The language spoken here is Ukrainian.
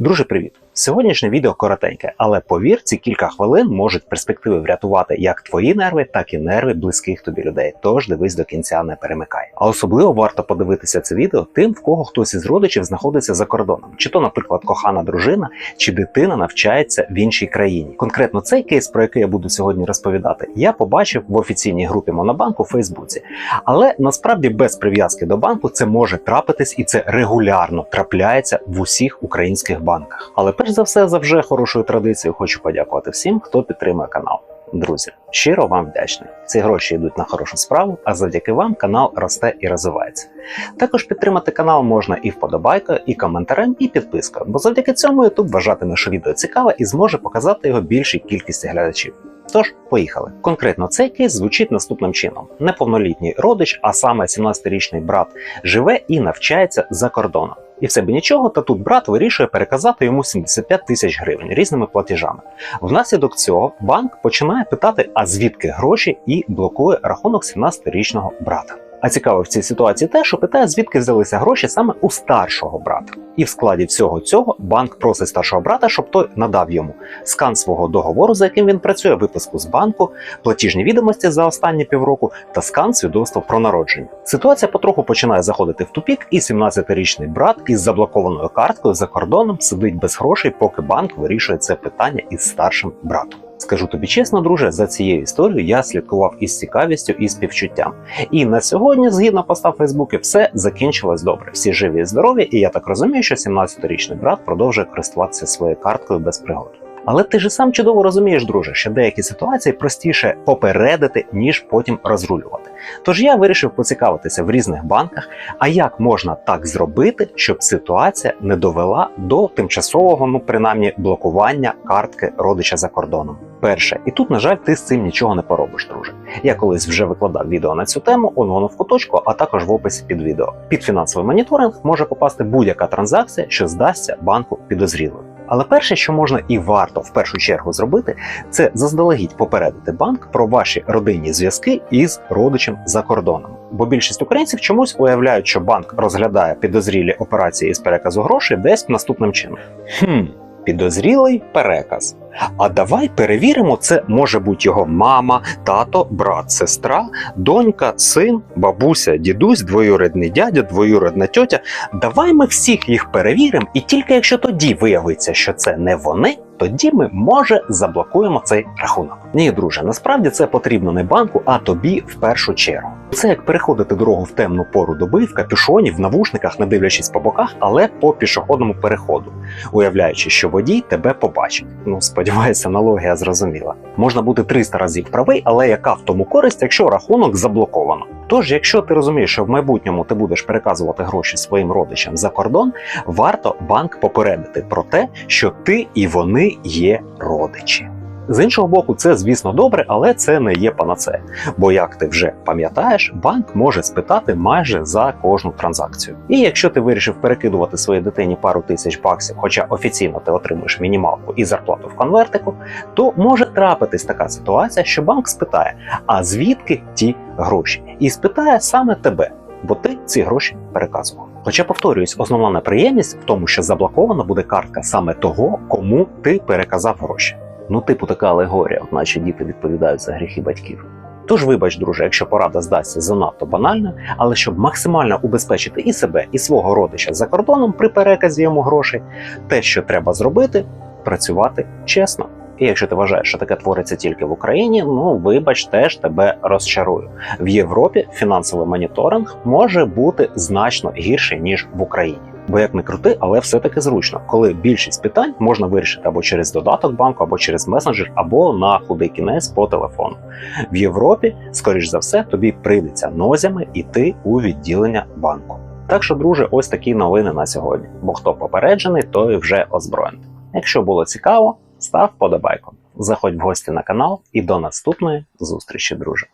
Друже, привіт! Сьогоднішнє відео коротеньке, але повір, ці кілька хвилин можуть перспективи врятувати як твої нерви, так і нерви близьких тобі людей. Тож дивись до кінця, не перемикай. А особливо варто подивитися це відео тим, в кого хтось із родичів знаходиться за кордоном, чи то, наприклад, кохана дружина, чи дитина навчається в іншій країні. Конкретно цей кейс, про який я буду сьогодні розповідати, я побачив в офіційній групі Монобанку у Фейсбуці. Але насправді без прив'язки до банку це може трапитись, і це регулярно трапляється в усіх українських банках. Але перш за все, за вже хорошою традицією, хочу подякувати всім, хто підтримує канал. Друзі, щиро вам вдячний. Ці гроші йдуть на хорошу справу, а завдяки вам канал росте і розвивається. Також підтримати канал можна і вподобайкою, і коментарем, і підпискою, бо завдяки цьому YouTube вважатиме, що відео цікаве і зможе показати його більшій кількості глядачів. Тож, поїхали. Конкретно цей кейс звучить наступним чином: неповнолітній родич, а саме 17-річний брат, живе і навчається за кордоном. І все би нічого, та тут брат вирішує переказати йому 75 тисяч гривень різними платежами. Внаслідок цього банк починає питати, а звідки гроші, і блокує рахунок 17-річного брата. А цікаво в цій ситуації те, що питає, звідки взялися гроші саме у старшого брата. І в складі всього цього банк просить старшого брата, щоб той надав йому скан свого договору, за яким він працює, виписку з банку, платіжні відомості за останні півроку та скан свідоцтва про народження. Ситуація потроху починає заходити в тупік, і 17-річний брат із заблокованою карткою за кордоном сидить без грошей, поки банк вирішує це питання із старшим братом. Скажу тобі чесно, друже, за цією історією я слідкував із цікавістю і співчуттям. І на сьогодні, згідно поста в Фейсбуці, все закінчилось добре. Всі живі і здорові, і я так розумію, що 17-річний брат продовжує користуватися своєю карткою без пригод. Але ти ж сам чудово розумієш, друже, що деякі ситуації простіше попередити, ніж потім розрулювати. Тож я вирішив поцікавитися в різних банках, а як можна так зробити, щоб ситуація не довела до тимчасового, ну принаймні, блокування картки родича за кордоном. Перше, і тут, на жаль, ти з цим нічого не поробиш, друже. Я колись вже викладав відео на цю тему, он воно в куточку, а також в описі під відео. Під фінансовий моніторинг може попасти будь-яка транзакція, що здасться банку підозрілою. Але перше, що можна і варто в першу чергу зробити, це заздалегідь попередити банк про ваші родинні зв'язки із родичем за кордоном. Бо більшість українців чомусь уявляють, що банк розглядає підозрілі операції із переказу грошей десь наступним чином. Хм, підозрілий переказ. А давай перевіримо, це може бути його мама, тато, брат, сестра, донька, син, бабуся, дідусь, двоюрідний дядя, двоюрідна тьотя. Давай ми всіх їх перевіримо, і тільки якщо тоді виявиться, що це не вони, тоді ми може заблокуємо цей рахунок. Ні, друже, насправді це потрібно не банку, а тобі в першу чергу. Це як переходити дорогу в темну пору доби, в капюшоні, в навушниках, не дивлячись по боках, але по пішохідному переходу, уявляючи, що водій тебе побачить. Ну, сподіваюся, аналогія зрозуміла. Можна бути 300 разів правий, але яка в тому користь, якщо рахунок заблоковано? Тож, якщо ти розумієш, що в майбутньому ти будеш переказувати гроші своїм родичам за кордон, варто банк попередити про те, що ти і вони є родичі. З іншого боку, це звісно добре, але це не є панацея. Бо, як ти вже пам'ятаєш, банк може спитати майже за кожну транзакцію. І якщо ти вирішив перекидувати своїй дитині пару тисяч баксів, хоча офіційно ти отримуєш мінімалку і зарплату в конвертику, то може трапитись така ситуація, що банк спитає: а звідки ті гроші? І спитає саме тебе, бо ти ці гроші переказував. Хоча повторююсь, основна неприємність в тому, що заблокована буде картка саме того, кому ти переказав гроші. Ну, типу, така алегорія, наче діти відповідають за гріхи батьків. Тож, вибач, друже, якщо порада здасться занадто банально, але щоб максимально убезпечити і себе, і свого родича за кордоном при переказі йому грошей, те, що треба зробити, працювати чесно. І якщо ти вважаєш, що таке твориться тільки в Україні, ну вибач, теж тебе розчарую. В Європі фінансовий моніторинг може бути значно гірший ніж в Україні. Бо як не крути, але все-таки зручно, коли більшість питань можна вирішити або через додаток банку, або через месенджер, або на худий кінець по телефону. В Європі, скоріш за все, тобі прийдеться нозями йти у відділення банку. Так що, друже, ось такі новини на сьогодні. Бо хто попереджений, той вже озброєний. Якщо було цікаво, став подобайку. Заходь в гості на канал і до наступної зустрічі, друже.